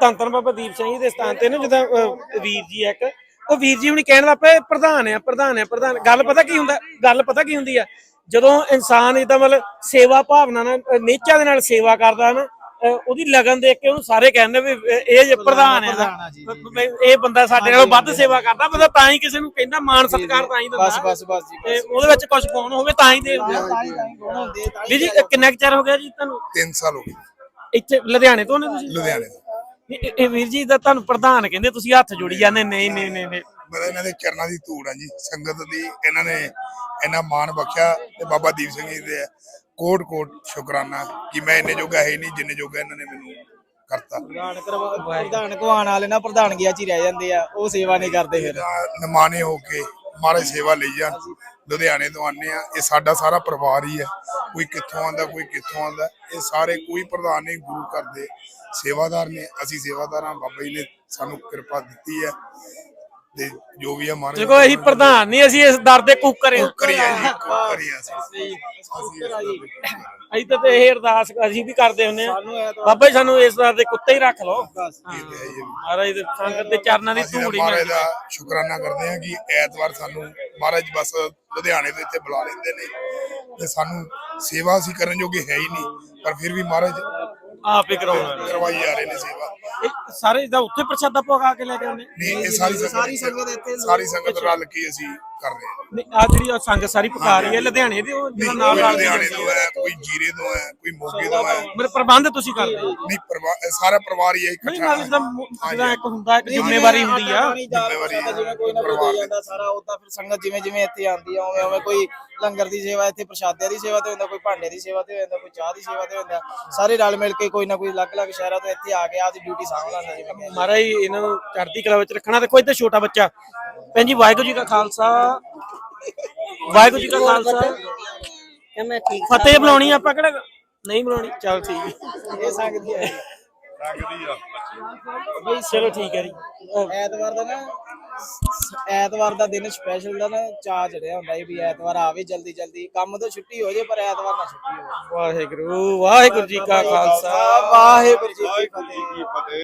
ਧੰਨ ਧੰਨ ਬਾਬਾ ਦੀਪ ਸਿੰਘ ਜੀ ਦੇ ਸਥਾਨ ਤੇ ਨਾ ਜਦੋਂ ਅਹ, ਵੀਰ ਜੀ ਆ ਇੱਕ। ਉਹ ਵੀਰ ਜੀ ਹੁਣੀ ਕਹਿਣ ਲੱਗ ਪਏ ਪ੍ਰਧਾਨ ਆ ਪ੍ਰਧਾਨ ਆ ਪ੍ਰਧਾਨ। ਗੱਲ ਪਤਾ ਕੀ ਹੁੰਦਾ ਗੱਲ ਪਤਾ ਕੀ ਹੁੰਦੀ ਆ? ਜਦੋਂ ਇਨਸਾਨ ਇਦਾਂ ਮਤਲਬ ਸੇਵਾ ਭਾਵਨਾ ਨਾਲ ਅਹ, ਨਿਹਚਾ ਦੇ ਨਾਲ ਸੇਵਾ ਕਰਦਾ ਨਾ ਅਹ, ਉਹਦੀ ਲਗਨ ਦੇਖ ਕੇ ਉਹਨੂੰ ਸਾਰੇ ਕਹਿੰਦੇ ਵੀ ਅਹ, ਇਹ ਜੇ ਪ੍ਰਧਾਨ ਆ ਪ੍ਰਧਾਨ ਆ ਜੀ, ਵੀ- ਵੀ ਇਹ ਬੰਦਾ ਸਾਡੇ ਨਾਲੋਂ ਵੱਧ ਸੇਵਾ ਕਰਦਾ ਬੰਦਾ ਤਾਂ ਹੀ ਕਿਸੇ ਨੂੰ ਕਹਿੰਦਾ ਮਾਣ ਸਤਿਕਾਰ ਤਾਂ ਹੀ ਦਿੰਦਾ। ਬਸ ਬਸ ਬਸ ਜੀ ਤੇ ਉਹਦੇ ਵਿੱਚ ਕੁਝ ਪਾਉਣ ਹੋਵੇ ਤਾਂ ਹੀ ਦੇ ਦਿੰਦਾ। ਤਾਂ ਹੀ ਤਾਂ ਹੀ ਗੁਣ ਹੁੰਦੇ ਤਾਂ ਹੀ ਵੀਰ ਜੀ ਕਿੰਨਾ ਕੁ ਚਿਰ ਹੋ ਗਿਆ ਜੀ ਤੁਹਾਨੂੰ? 3 ਸਾਲ ਹੋ ਗਏ। ਇੱਥੇ ਲੁਧਿਆਣੇ ਤੋਂ ਨੇ ਤੁਸੀਂ? ਲੁਧਿਆਣੇ ਤੋਂ। ਇਹ- ਵੀਰ ਜੀ ਦਾ ਤੁਹਾਨੂੰ ਪ੍ਰਧਾਨ ਕਹਿੰਦੇ ਤੁਸੀਂ ਹੱਥ ਜੋੜੀ ਜਾਂਦੇ ਨਹੀਂ ਨਹੀਂ ਨਹੀਂ ਨਹੀਂ। ਤਾਂ ਇਹਨਾਂ ਦੇ ਚਰਨਾਂ ਦੀ ਧੂੜ ਆ ਜੀ ਸੰਗਤ ਦੀ ਇਹਨਾਂ ਨੇ ਇਹਨਾਂ ਮਾਣ ਬਖਸ਼ਿਆ ਤੇ ਬਾਬਾ ਦੀਪ ਸਿੰਘ ਜੀ ਦੇ ਕੋਟ ਕੋਟ ਸ਼ੁਕਰਾਨਾ ਕਿ ਮੈਂ ਇੰਨੇ ਜੋਗਾ ਹੈ ਹੀ ਨਹੀਂ ਜਿੰਨੇ ਜੋਗਾ ਇਹਨਾਂ ਨੇ ਮੈਨੂੰ ਕਰਤਾ। ਪ੍ਰਧਾਨ ਕਰਵਾ ਪ੍ਰਧਾਨ ਕੋ ਆਣ ਵਾਲੇ ਨਾ ਪ੍ਰਧਾਨਗੀਆਂ ਚ ਹੀ ਰਹਿ ਜਾਂਦੇ ਆ ਉਹ ਸੇਵਾ ਨਹੀਂ ਕਰਦੇ ਫਿਰ। ਨਿਮਾਣੇ ਹੋ ਕੇ ਮਹਾਰਾਜ ਸੇਵਾ ਲਈ ਜਾਣ। ਲੁਧਿਆਣੇ ਤੋਂ ਆਨੇ ਆ ਇਹ ਸਾਡਾ ਸਾਰਾ ਪਰਿਵਾਰ ਹੀ ਹੈ। ਕੋਈ ਕਿੱਥੋਂ ਆਂਦਾ ਕੋਈ ਕਿੱਥੋਂ ਆਂਦਾ ਇਹ ਸਾਰੇ ਕੋਈ ਪ੍ਰਧਾਨ ਨਹੀਂ ਗੁਰੂ ਘਰ ਦੇ ਸੇਵਾਦਾਰ ਨੇ। ਅਸੀਂ ਸੇਵਾਦਾਰ ਬਾਬਾ ਜੀ ਨੇ ਸਾਨੂੰ ਕਿਰਪਾ ਦਿੱਤੀ ਹੈ। ਤੇ ਜੋ ਵੀ ਹੈ ਮਹਾਰਾਜ ਦੇਖੋ ਅਸੀਂ ਪ੍ਰਧਾਨ ਨਹੀਂ ਅਸੀਂ ਇਸ ਦਰ ਦੇ ਕੁੱਕਰ ਹਾਂ। ਕਰੀਏ ਜੀ ਕਰੀਏ ਅਸੀਂ। ਅਸੀਂ ਤਾਂ ਤੇ ਇਹ ਅਰਦਾਸ ਅਸੀਂ ਵੀ ਕਰਦੇ ਹੁੰਨੇ ਆ ਬਾਬਾ ਜੀ ਸਾਨੂੰ ਇਸ ਦਰ ਦੇ ਕੁੱਤੇ ਹੀ ਰੱਖ ਲਓ। ਮਹਾਰਾਜ ਦੇ ਸੰਗਤ ਦੇ ਚਰਨਾਂ ਦੀ ਧੂੜ ਹੀ ਮਹਾਰਾਜ ਮਿਲਦੀ ਦਾ ਸ਼ੁਕਰਾਨਾ ਕਰਦੇ ਹਾਂ ਕਿ ਐਤਵਾਰ ਸਾਨੂੰ ਮਹਾਰਾਜ ਬਸ ਲੁਧਿਆਣੇ ਤੋਂ ਇੱਥੇ ਬੁਲਾ ਲੈਂਦੇ ਨੇ ਤੇ ਸਾਨੂੰ ਸੇਵਾ ਅਸੀਂ ਕਰਨ ਜੋਗੇ ਹੈ ਹੀ ਨਹੀਂ ਪਰ ਫਿਰ ਵੀ ਮਹਾਰਾਜ ਆਪ ਹੀ ਕਰਾਉਣਾ ਕਰਵਾਈ ਜਾ ਰਹੇ ਨੇ ਸੇਵਾ। ਇਹ ਸਾਰੇ ਦਾ ਉੱਥੇ ਪ੍ਰਸ਼ਾਦਾ ਪਕਾ ਕੇ ਲੈ ਕੇ ਆਉਂਦੇ? ਨਹੀਂ ਇਹ ਸਾਰੀ ਸੰਗਤ ਸਾਰੀ ਸੰਗਤ ਇੱਥੇ ਸਾਰੀ ਸੰਗਤ ਰਲ ਕੇ ਅਸੀਂ ਕਰ ਰਹੇ ਹਾਂ ਨਹੀਂ ਆ ਜਿਹੜੀ ਆਹ ਸੰਗਤ ਸਾਰੀ ਪਕਾ ਰਹੀ ਹੈ ਲੁਧਿਆਣੇ ਦੀ ਉਹ ਜਿਹੜਾ ਨਾਲ ਕੋਈ ਨਾਲ ਲੁਧਿਆਣੇ ਤੋਂ ਹੈ ਕੋਈ ਜੀਰੇ ਤੋਂ ਹੈ ਕੋਈ ਮੋਗੇ ਤੋਂ ਹੈ। ਮੇਰੇ ਪ੍ਰਬੰਧ ਤੁਸੀਂ ਕਰਦੇ ਹੋ? ਨਹੀਂ ਪਰਿਵਾਰ ਇਹ ਸਾਰਾ ਪਰਿਵਾਰ ਹੀ ਹੈ ਨਹੀਂ ਇਕੱਠਾ ਨਾਲ ਜਿੱਦਾਂ ਮੁ- ਜਿਹੜਾ ਇੱਕ ਹੁੰਦਾ ਇੱਕ ਜ਼ਿੰਮੇਵਾਰੀ ਹੁੰਦੀ ਆ। ਜ਼ਿੰਮੇਵਾਰੀ ਜਿਵੇਂ ਕੋਈ ਨਾ ਕੋਈ ਦੇ ਜਾਂਦਾ ਸਾਰਾ ਉਦਾਂ ਫਿਰ ਸੰਗਤ ਜਿਵੇਂ ਜਿਵੇਂ ਇੱਥੇ ਆਉਂਦੀ ਆ ਉਵੇਂ ਉਵੇਂ ਕੋਈ ਲੰਗਰ ਦੀ ਸੇਵਾ ਇੱਥੇ ਪ੍ਰਸ਼ਾਦਿਆਂ ਦੀ ਸੇਵਾ ਤੇ ਹੁੰਦਾ ਕੋਈ ਭਾਂਡੇ ਦੀ ਸੇਵਾ ਤੇ ਹੁੰਦਾ ਕੋਈ ਚਾਹ ਦੀ ਸੇਵਾ ਤੇ ਹੁੰਦਾ। ਸਾਰੇ ਰਲ ਮਿਲ ਕੇ ਕੋਈ ਨਾ ਕੋਈ ਅਲੱਗ-ਅਲੱਗ ਸ਼ਹਿਰਾਂ ਤੋਂ ਇੱਥੇ ਆ ਕੇ ਆਪਦੀ ਡਿਊਟੀ ਸਾਂਭ ਲੈਂਦਾ ਜਿਵੇਂ ਕਿ ਮਹਾਰਾਜ ਇਹਨਾਂ ਨੂੰ ਚੜ੍ਹਦੀ ਕਲਾ ਵਿੱਚ ਰੱਖਣਾ ਦੇਖੋ ਇੱਥੇ ਛੋਟਾ ਬੱਚਾ। ਭੈਣ ਜੀ ਵਾਹਿਗੁਰੂ ਜੀ ਕਾ ਖਾਲਸਾ। ਵਾਹਿਗੁਰੂ ਜੀ ਕਾ ਖਾਲਸਾ। ਕਿ ਮੈਂ ਠੀਕ ਫਤਿਹ ਬੁਲਾਉਣੀ ਆਪਾਂ ਕਿਹੜਾ? ਨਹੀਂ ਬੁਲਾਉਣੀ। ਚਲ ਠੀਕ ਹੈ ਇਹ ਸੰਗਤ ਹੀ ਹੈ ਬਈ ਚਲੋ ਠੀਕ ਹੈ ਜੀ। ਐਤਵਾਰ ਦਾ ਨਾ ਐਤਵਾਰ ਦਾ ਦਿਨ ਸਪੈਸ਼ਲ ਦਾ ਨਾ ਚਾਹ ਚੜਿਆ ਹੁੰਦਾ ਹੈ ਵੀ ਐਤਵਾਰ ਆਵੇ ਜਲਦੀ ਜਲਦੀ। ਕੰਮ ਤੋਂ ਛੁੱਟੀ ਹੋ ਜੇ ਪਰ ਐਤਵਾਰ ਨਾ ਛੁੱਟੀ ਹੋਵੇ ਵਾਹਿਗੁਰੂ ਵਾਹਿਗੁਰੂ ਜੀ ਕਾ ਖਾਲਸਾ। ਵਾਹਿਗੁਰੂ ਜੀ ਕੀ ਫਤਿਹ।